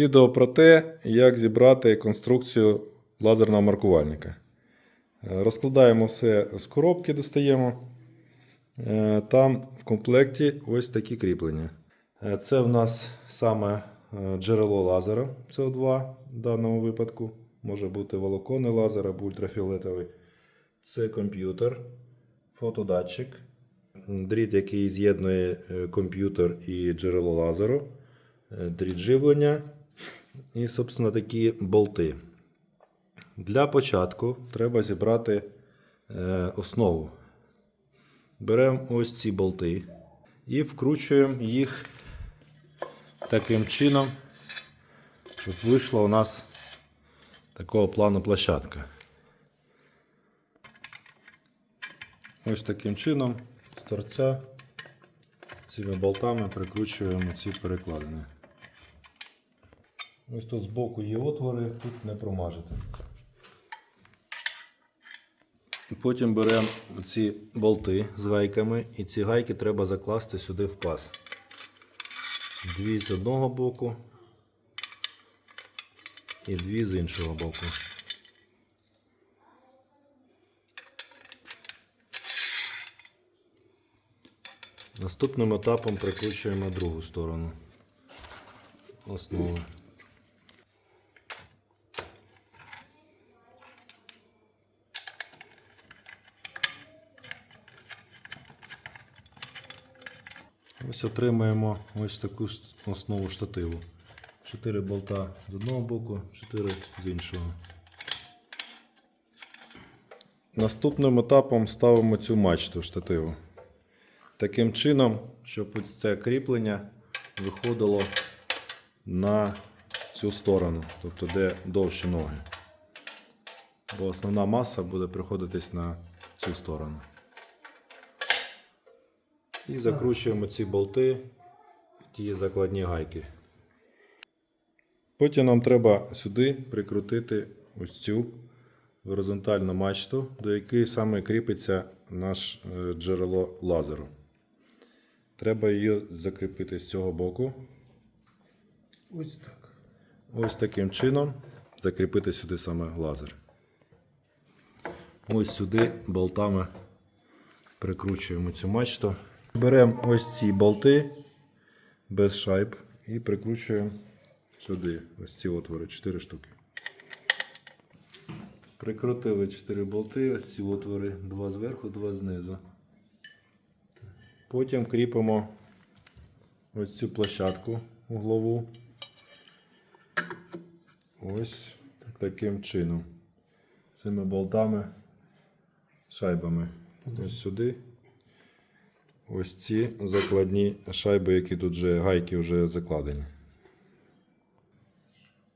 Відео про те, як зібрати конструкцію лазерного маркувальника. Е, Розкладаємо все з коробки, достаємо. Е, Там в комплекті ось такі кріплення. Е, Це в нас саме джерело лазера CO2 в даному випадку. Може бути волоконний лазер або ультрафіолетовий. Це комп'ютер, фотодатчик, дріт, який з'єднує комп'ютер і джерело лазеру, дріт живлення і, собственно, такі болти. Для початку треба зібрати е, основу. Беремо ось ці болти і вкручуємо їх таким чином, щоб вийшла у нас такого плану площадка. Ось таким чином з торця цими болтами прикручуємо ці перекладини. Ось тут збоку є отвори, тут не промажете. Потім беремо ці болти з гайками, і ці гайки треба закласти сюди в паз. Дві з одного боку і дві з іншого боку. Наступним етапом прикручуємо другу сторону основи. Ось отримаємо ось таку основу штативу. 4 болта з одного боку, 4 з іншого. Наступним етапом ставимо цю мачту штативу. Таким чином, щоб ось це кріплення виходило на цю сторону, тобто де довші ноги. Бо основна маса буде приходитись на цю сторону. І закручуємо ці болти в ті закладні гайки. Потім нам треба сюди прикрутити ось цю горизонтальну мачту, до якої саме кріпиться наш е, джерело лазеру. Треба її закріпити з цього боку. Ось так. Ось таким чином закріпити сюди саме лазер. Ось сюди болтами прикручуємо цю мачту. Беремо ось ці болти без шайб і прикручуємо сюди ось ці отвори, 4 штуки. Прикрутили 4 болти, ось ці отвори, два зверху, два знизу. Потім кріпимо ось цю площадку углову. Ось таким чином. Цими болтами, шайбами. Ось сюди. Ось ці закладні шайби, які тут вже гайки вже закладені.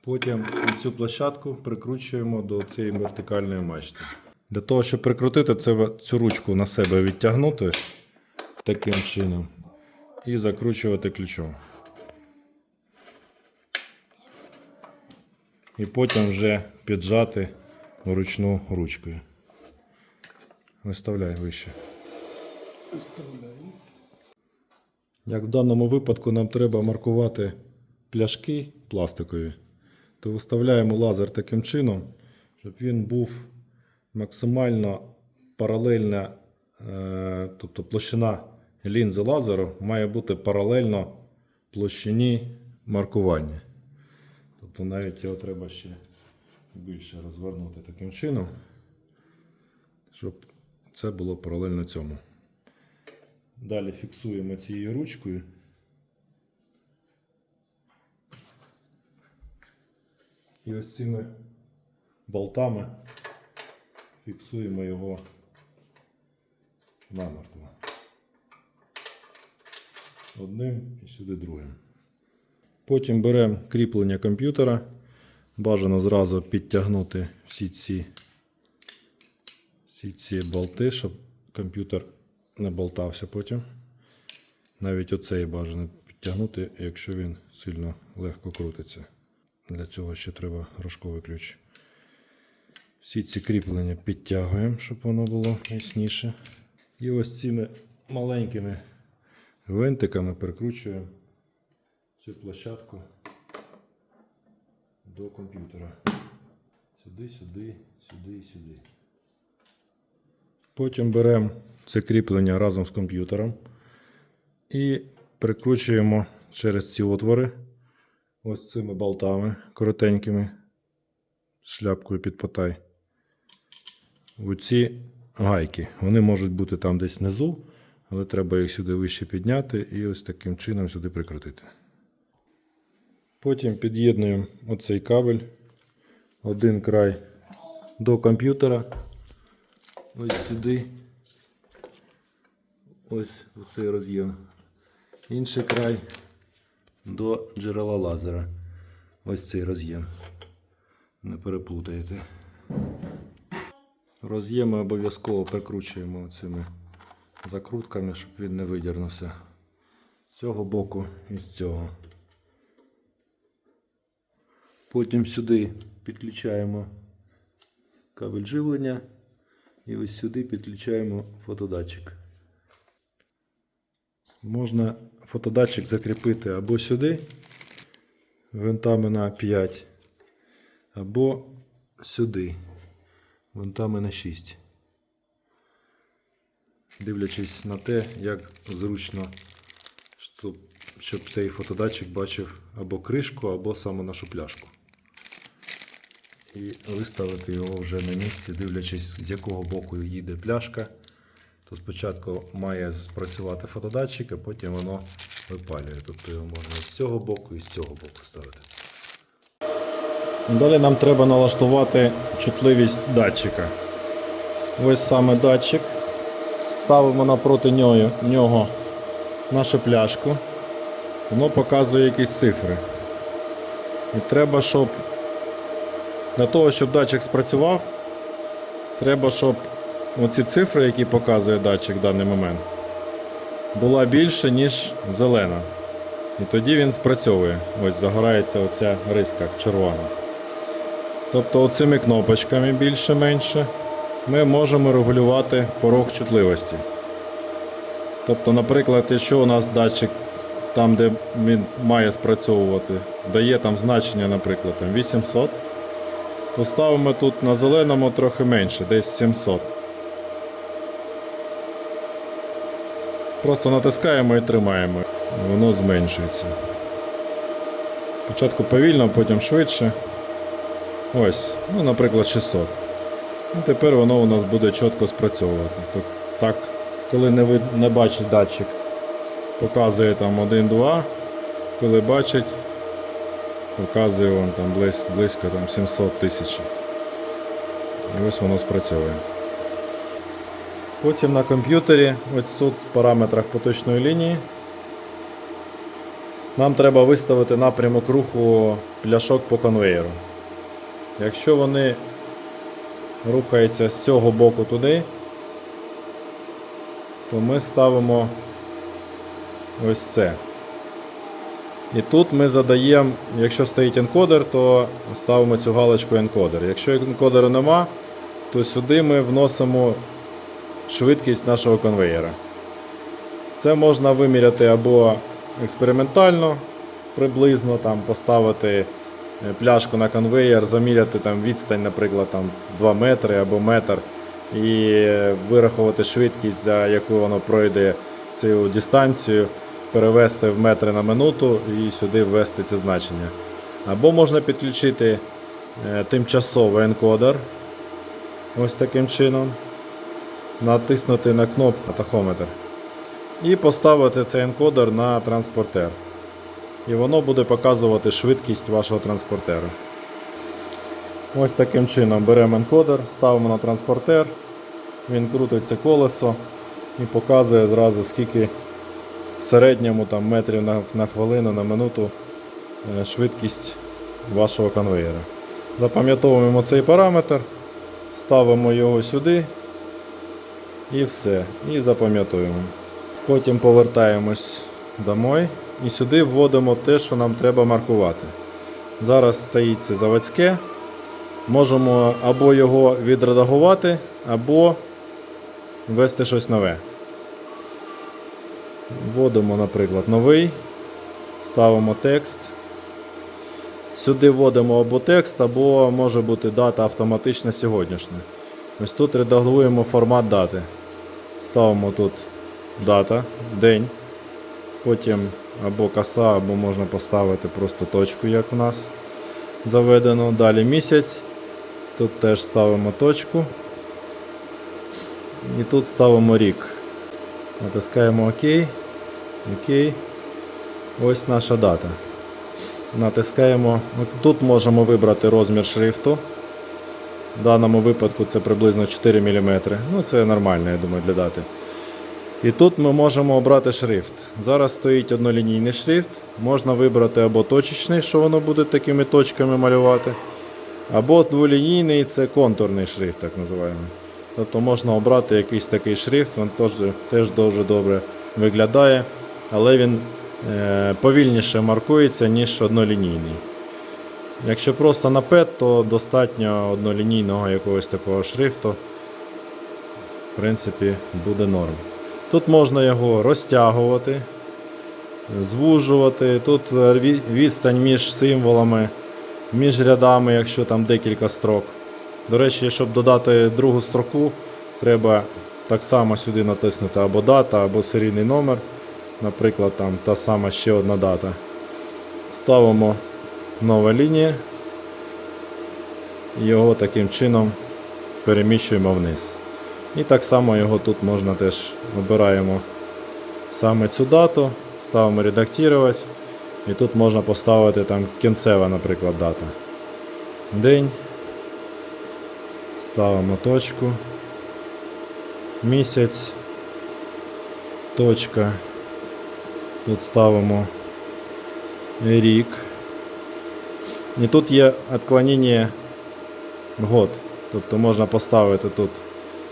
Потім цю площадку прикручуємо до цієї вертикальної мачти. Для того, щоб прикрутити це, цю ручку на себе відтягнути таким чином і закручувати ключом. І потім вже піджати вручну ручкою. Виставляй вище. Як в даному випадку нам треба маркувати пляшки пластикові, то виставляємо лазер таким чином, щоб він був максимально паралельна, е, тобто площина лінзи лазеру має бути паралельно площині маркування. Тобто навіть його треба ще більше розвернути таким чином, щоб це було паралельно цьому. Далі фіксуємо цією ручкою. І ось цими болтами фіксуємо його намертво. Одним і сюди другим. Потім беремо кріплення комп'ютера. Бажано зразу підтягнути всі ці, всі ці болти, щоб комп'ютер не болтався потім. Навіть оцей бажано підтягнути, якщо він сильно легко крутиться. Для цього ще треба рожковий ключ. Всі ці кріплення підтягуємо, щоб воно було міцніше. І ось цими маленькими гвинтиками прикручуємо цю площадку до комп'ютера. Сюди, сюди, сюди і сюди. Потім беремо це кріплення разом з комп'ютером і прикручуємо через ці отвори ось цими болтами коротенькими шляпкою під потай. Оці гайки. Вони можуть бути там десь внизу, але треба їх сюди вище підняти і ось таким чином сюди прикрутити. Потім під'єднуємо оцей кабель, один край до комп'ютера. Ось сюди. Ось в цей роз'єм. Інший край до джерела лазера. Ось цей роз'єм. Не переплутаєте. Роз'єми обов'язково прикручуємо цими закрутками, щоб він не видірнувся. З цього боку і з цього. Потім сюди підключаємо кабель живлення і ось сюди підключаємо фотодатчик. Можна фотодатчик закріпити або сюди, винтами на 5, або сюди, винтами на 6. Дивлячись на те, як зручно, щоб, цей фотодатчик бачив або кришку, або саме нашу пляшку. І виставити його вже на місці, дивлячись, з якого боку їде пляшка. То спочатку має спрацювати фотодатчик, а потім воно випалює. Тобто його можна з цього боку і з цього боку ставити. Далі нам треба налаштувати чутливість датчика. Ось саме датчик. Ставимо напроти нього, нього нашу пляшку. Воно показує якісь цифри. І треба, щоб для того, щоб датчик спрацював, треба, щоб оці цифри, які показує датчик в даний момент, була більше, ніж зелена. І тоді він спрацьовує. Ось загорається оця риска червона. Тобто оцими кнопочками більше-менше ми можемо регулювати порог чутливості. Тобто, наприклад, якщо у нас датчик там, де він має спрацьовувати, дає там значення, наприклад, там 800, то ставимо тут на зеленому трохи менше, десь 700. Просто натискаємо і тримаємо. Воно зменшується. Спочатку повільно, потім швидше. Ось, ну, наприклад, 600. Ну, тепер воно у нас буде чітко спрацьовувати. Тобто, так, коли не, вид, не бачить датчик, показує там 1-2, коли бачить, показує вон там близько, близько там 700 тисяч. І ось воно спрацьовує. Потім на комп'ютері, ось тут в параметрах поточної лінії, нам треба виставити напрямок руху пляшок по конвеєру. Якщо вони рухаються з цього боку туди, то ми ставимо ось це. І тут ми задаємо, якщо стоїть енкодер, то ставимо цю галочку енкодер. Якщо енкодеру нема, то сюди ми вносимо швидкість нашого конвеєра. Це можна виміряти або експериментально, приблизно там поставити е, пляшку на конвеєр, заміряти там відстань, наприклад, там 2 метри або метр, і е, вирахувати швидкість, за яку воно пройде цю дистанцію, перевести в метри на минуту і сюди ввести це значення. Або можна підключити е, тимчасовий енкодер. Ось таким чином. Натиснути на кнопку тахометр. І поставити цей енкодер на транспортер. І воно буде показувати швидкість вашого транспортера. Ось таким чином беремо енкодер, ставимо на транспортер, він крутить це колесо і показує зразу скільки середньому там, метрів на, на хвилину, на минуту е, швидкість вашого конвеєра. Запам'ятовуємо цей параметр, ставимо його сюди і все. І запам'ятовуємо. Потім повертаємось домой і сюди вводимо те, що нам треба маркувати. Зараз стоїть це заводське. Можемо або його відредагувати, або ввести щось нове. Вводимо, наприклад, новий, ставимо текст Сюди вводимо або текст, або може бути дата автоматична сьогоднішня. Ось тут редагуємо формат дати. Ставимо тут дата, день. Потім або коса, або можна поставити просто точку, як у нас заведено. Далі місяць. Тут теж ставимо точку. І тут ставимо рік. Натискаємо ОК. ОК. Ось наша дата. Натискаємо. Тут можемо вибрати розмір шрифту. В даному випадку це приблизно 4 мм. Ну, це нормально, я думаю, для дати. І тут ми можемо обрати шрифт. Зараз стоїть однолінійний шрифт. Можна вибрати або точечний, що воно буде такими точками малювати. Або дволінійний це контурний шрифт, так називаємо. Тобто можна обрати якийсь такий шрифт, він теж, теж дуже добре виглядає, але він е, повільніше маркується, ніж однолінійний. Якщо просто на PET, то достатньо однолінійного якогось такого шрифту. В принципі, буде норм. Тут можна його розтягувати, звужувати. Тут е, відстань між символами, між рядами, якщо там декілька строк. До речі, щоб додати другу строку, треба так само сюди натиснути або дата, або серійний номер. Наприклад, там та сама ще одна дата. Ставимо нова лінія. І його таким чином переміщуємо вниз. І так само його тут можна теж обираємо саме цю дату, ставимо редактувати. І тут можна поставити там кінцева, наприклад, дата. День. Ставимо точку. Місяць. Точка. Тут ставимо рік. І тут є відклонення год. Тобто можна поставити тут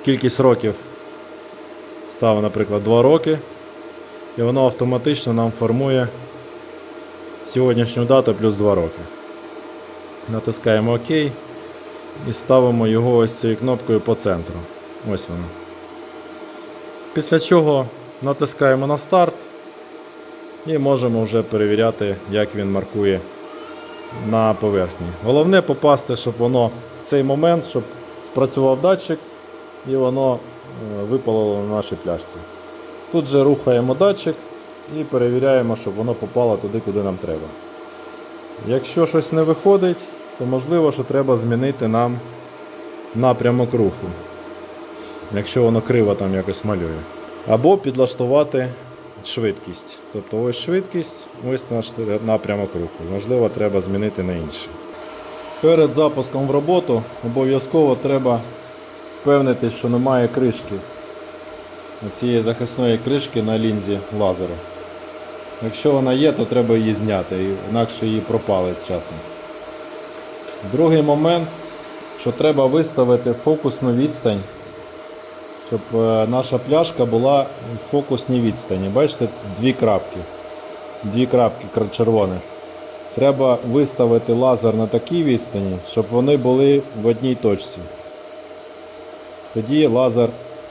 кількість років. Ставимо, наприклад, 2 роки. І воно автоматично нам формує сьогоднішню дату плюс 2 роки. Натискаємо ОК і ставимо його ось цією кнопкою по центру. Ось воно. Після чого натискаємо на старт і можемо вже перевіряти, як він маркує на поверхні. Головне попасти, щоб воно в цей момент, щоб спрацював датчик і воно е, випалило на нашій пляшці. Тут же рухаємо датчик і перевіряємо, щоб воно попало туди, куди нам треба. Якщо щось не виходить, то можливо, що треба змінити нам напрямок руху. Якщо воно криво там якось малює. Або підлаштувати швидкість. Тобто ось швидкість, ось наш напрямок руху. Можливо, треба змінити на інший. Перед запуском в роботу обов'язково треба впевнитись, що немає кришки. Цієї захисної кришки на лінзі лазеру. Якщо вона є, то треба її зняти, інакше її пропалить з часом. Другий момент, що треба виставити фокусну відстань, щоб е, наша пляшка була в фокусній відстані. Бачите, дві крапки. Дві крапки кр- червоних. Треба виставити лазер на такій відстані, щоб вони були в одній точці. Тоді лазер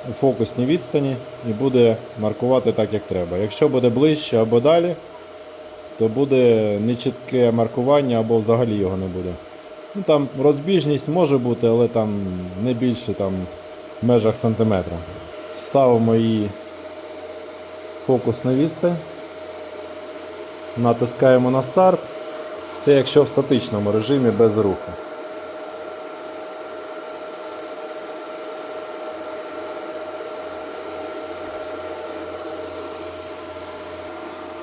у фокусній відстані і буде маркувати так, як треба. Якщо буде ближче або далі, то буде нечітке маркування або взагалі його не буде. Ну, там розбіжність може бути, але там не більше там, в межах сантиметра. Ставимо її фокус на відстань. Натискаємо на старт. Це якщо в статичному режимі без руху.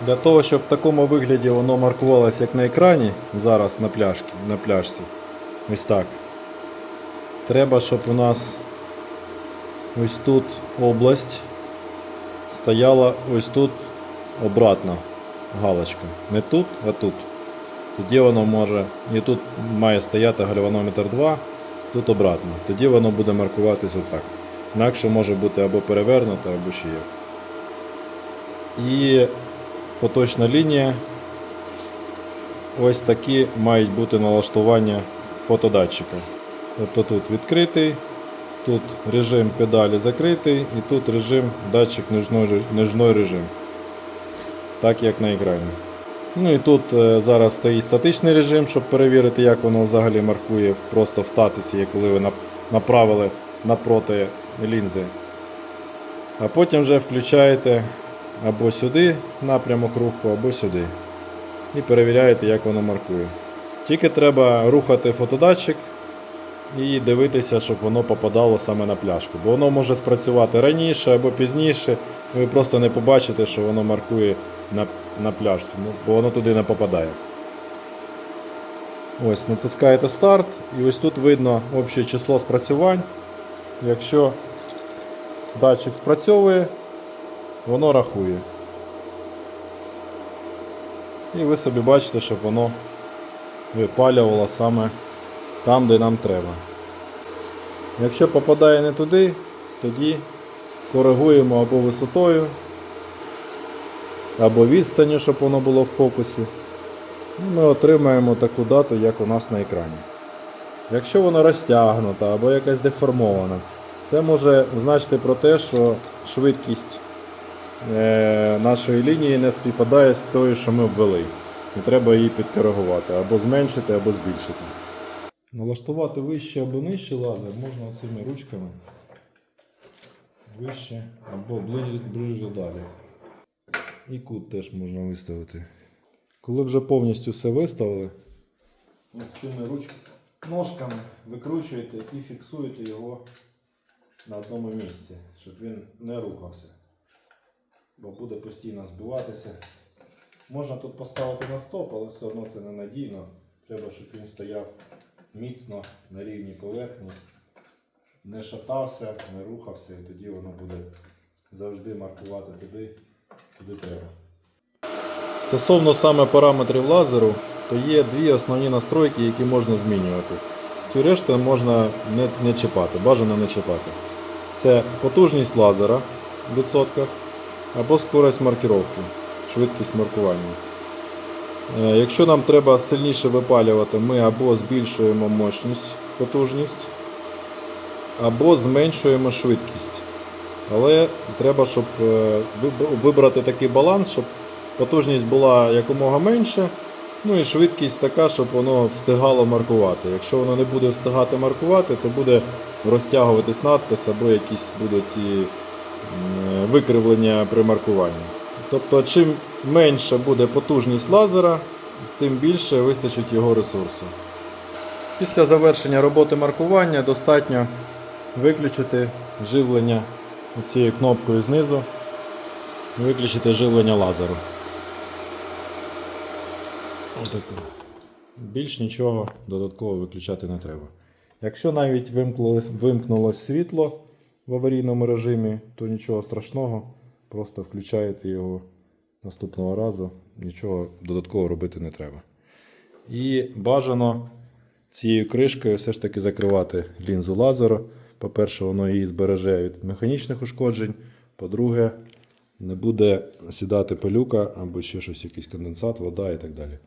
Для того, щоб в такому вигляді воно маркувалося як на екрані, зараз на, пляшці, на пляшці. Ось так. Треба, щоб у нас ось тут область стояла ось тут обратно галочка. Не тут, а тут. Тоді воно може. І тут має стояти гальванометр 2, тут обратно. Тоді воно буде маркуватись отак. Інакше може бути або перевернуто, або ще як. І поточна лінія. Ось такі мають бути налаштування фотодатчика. Тобто тут відкритий, тут режим педалі закритий і тут режим датчик нижної режим. Так як на екрані. Ну і тут е, зараз стоїть статичний режим, щоб перевірити, як воно взагалі маркує просто в татисі, коли ви направили напроти лінзи. А потім вже включаєте або сюди напрямок руху, або сюди. І перевіряєте, як воно маркує. Тільки треба рухати фотодатчик і дивитися, щоб воно попадало саме на пляшку. Бо воно може спрацювати раніше або пізніше. Ви просто не побачите, що воно маркує на, на пляшці, ну, бо воно туди не попадає. Ось, натискаєте старт, і ось тут видно общее число спрацювань. Якщо датчик спрацьовує, воно рахує. І ви собі бачите, щоб воно випалювало саме там, де нам треба. Якщо попадає не туди, тоді коригуємо або висотою, або відстанню, щоб воно було в фокусі. І ми отримаємо таку дату, як у нас на екрані. Якщо воно розтягнуто або якась деформована, це може значити про те, що швидкість е, нашої лінії не співпадає з тою, що ми обвели. І треба її підкоригувати, або зменшити, або збільшити. Налаштувати вище або нижче лазер можна цими ручками. Вище або ближче, далі. І кут теж можна виставити. Коли вже повністю все виставили, ось цими ручками, ножками викручуєте і фіксуєте його на одному місці, щоб він не рухався. Бо буде постійно збиватися. Можна тут поставити на стоп, але все одно це ненадійно. Треба, щоб він стояв міцно на рівній поверхні, не шатався, не рухався, і тоді воно буде завжди маркувати туди, куди треба. Стосовно саме параметрів лазеру, то є дві основні настройки, які можна змінювати. Всю решту можна не, не чіпати, бажано не чіпати. Це потужність лазера в відсотках або скорость маркировки, швидкість маркування. Е, Якщо нам треба сильніше випалювати, ми або збільшуємо мощність, потужність, або зменшуємо швидкість. Але треба, щоб е, вибрати такий баланс, щоб потужність була якомога менша, ну і швидкість така, щоб воно встигало маркувати. Якщо воно не буде встигати маркувати, то буде розтягуватись надпис або якісь будуть і е, викривлення при маркуванні. Тобто, чим менша буде потужність лазера, тим більше вистачить його ресурсу. Після завершення роботи маркування достатньо виключити живлення цією кнопкою знизу, виключити живлення лазеру. Отако. Більш нічого додатково виключати не треба. Якщо навіть вимкнулось, світло в аварійному режимі, то нічого страшного, просто включаєте його наступного разу, нічого додатково робити не треба. І бажано цією кришкою все ж таки закривати лінзу лазеру. По-перше, воно її збереже від механічних ушкоджень. По-друге, не буде сідати пилюка або ще щось, якийсь конденсат, вода і так далі.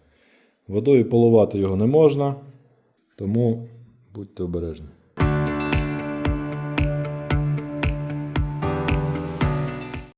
Водою поливати його не можна, тому будьте обережні.